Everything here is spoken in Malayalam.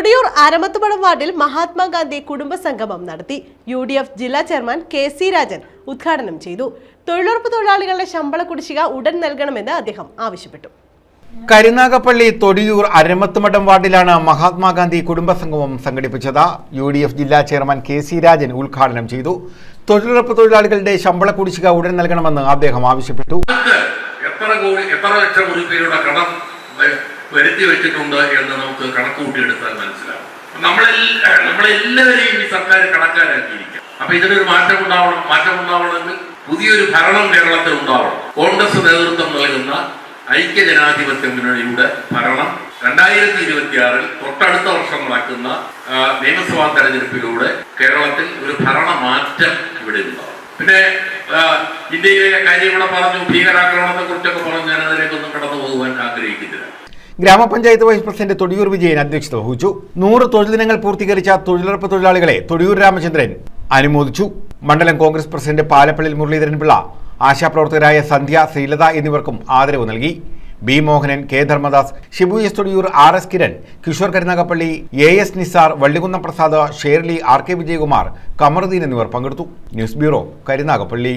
തൊടിയൂർ അരമത്തുപടം വാർഡിൽ മഹാത്മാഗാന്ധി കുടുംബ സംഗമം നടത്തി. യു ഡി എഫ് ജില്ലാ ചെയർമാൻ കെ സി രാജൻ ഉദ്ഘാടനം ചെയ്തു. തൊഴിലുറപ്പ് തൊഴിലാളികളുടെ ശമ്പള കുടിശ്ശിക ഉടൻ നൽകണമെന്ന് അദ്ദേഹം ആവശ്യപ്പെട്ടു. കരുനാഗപ്പള്ളി തൊടിയൂർ അരമത്തുമഠം വാർഡിലാണ് മഹാത്മാഗാന്ധി കുടുംബസംഗമം സംഘടിപ്പിച്ചത്. യു ഡി എഫ് ജില്ലാ ചെയർമാൻ കെ സി രാജൻ ഉദ്ഘാടനം ചെയ്തു. തൊഴിലുറപ്പ് തൊഴിലാളികളുടെ ശമ്പള കുടിശ്ശിക ഉടൻ നൽകണമെന്ന് അദ്ദേഹം ആവശ്യപ്പെട്ടു. എത്ര കോടി എത്ര ലക്ഷം രൂപയുടെ കടം വരുത്തി വെച്ചിട്ടുണ്ട് എന്ന് നമുക്ക് കണക്ക് കൂട്ടിയെടുത്താൽ മനസ്സിലാവും നമ്മളെ നമ്മളെല്ലാവരെയും ഈ സർക്കാർ കണക്കാരാക്കിയിരിക്കും അപ്പൊ ഇതിനൊരു മാറ്റം ഉണ്ടാവണം മാറ്റം ഉണ്ടാവണമെങ്കിൽ പുതിയൊരു ഭരണം കേരളത്തിൽ ഉണ്ടാവണം. കോൺഗ്രസ് നേതൃത്വം നൽകുന്ന ഐക്യ ജനാധിപത്യ മുന്നണിയുടെ ഭരണം രണ്ടായിരത്തി ഇരുപത്തിയാറിൽ തൊട്ടടുത്ത വർഷം നടക്കുന്ന നിയമസഭാ തെരഞ്ഞെടുപ്പിലൂടെ കേരളത്തിൽ ഒരു ഭരണ മാറ്റം ഇവിടെ ഉണ്ടാവും. പിന്നെ ഇന്ത്യയിലെ കാര്യം ഇവിടെ പറഞ്ഞു ഭീകരാക്രമണത്തെ കുറിച്ചൊക്കെ പറഞ്ഞു ഞാൻ അതിലേക്കൊന്നും കടന്നു പോകുവാൻ ആഗ്രഹിക്കുന്നില്ല. ഗ്രാമപഞ്ചായത്ത് വൈസ് പ്രസിഡന്റ് തൊടിയൂർ വിജയൻ അധ്യക്ഷത വഹിച്ചു. നൂറ് തൊഴിൽ ദിനങ്ങൾ പൂർത്തീകരിച്ച തൊഴിലുറപ്പ് തൊഴിലാളികളെ തൊടിയൂർ രാമചന്ദ്രൻ അനുമോദിച്ചു. മണ്ഡലം കോൺഗ്രസ് പ്രസിഡന്റ് പാലപ്പള്ളി മുരളീധരൻ പിള്ള ആശാപ്രവർത്തകരായ സന്ധ്യ ശ്രീലത എന്നിവർക്കും ആദരവ് നൽകി. B Mohanan K. Dharmadas Shibu S Thodiyoor R. S. Kiran Kishore Karunagappally A. S. Nisar Vallikunnam Prasad Shirley R. K. Vijayakumar Kamaruddin എന്നിവർ പങ്കെടുത്തു. News bureau Karunagappally.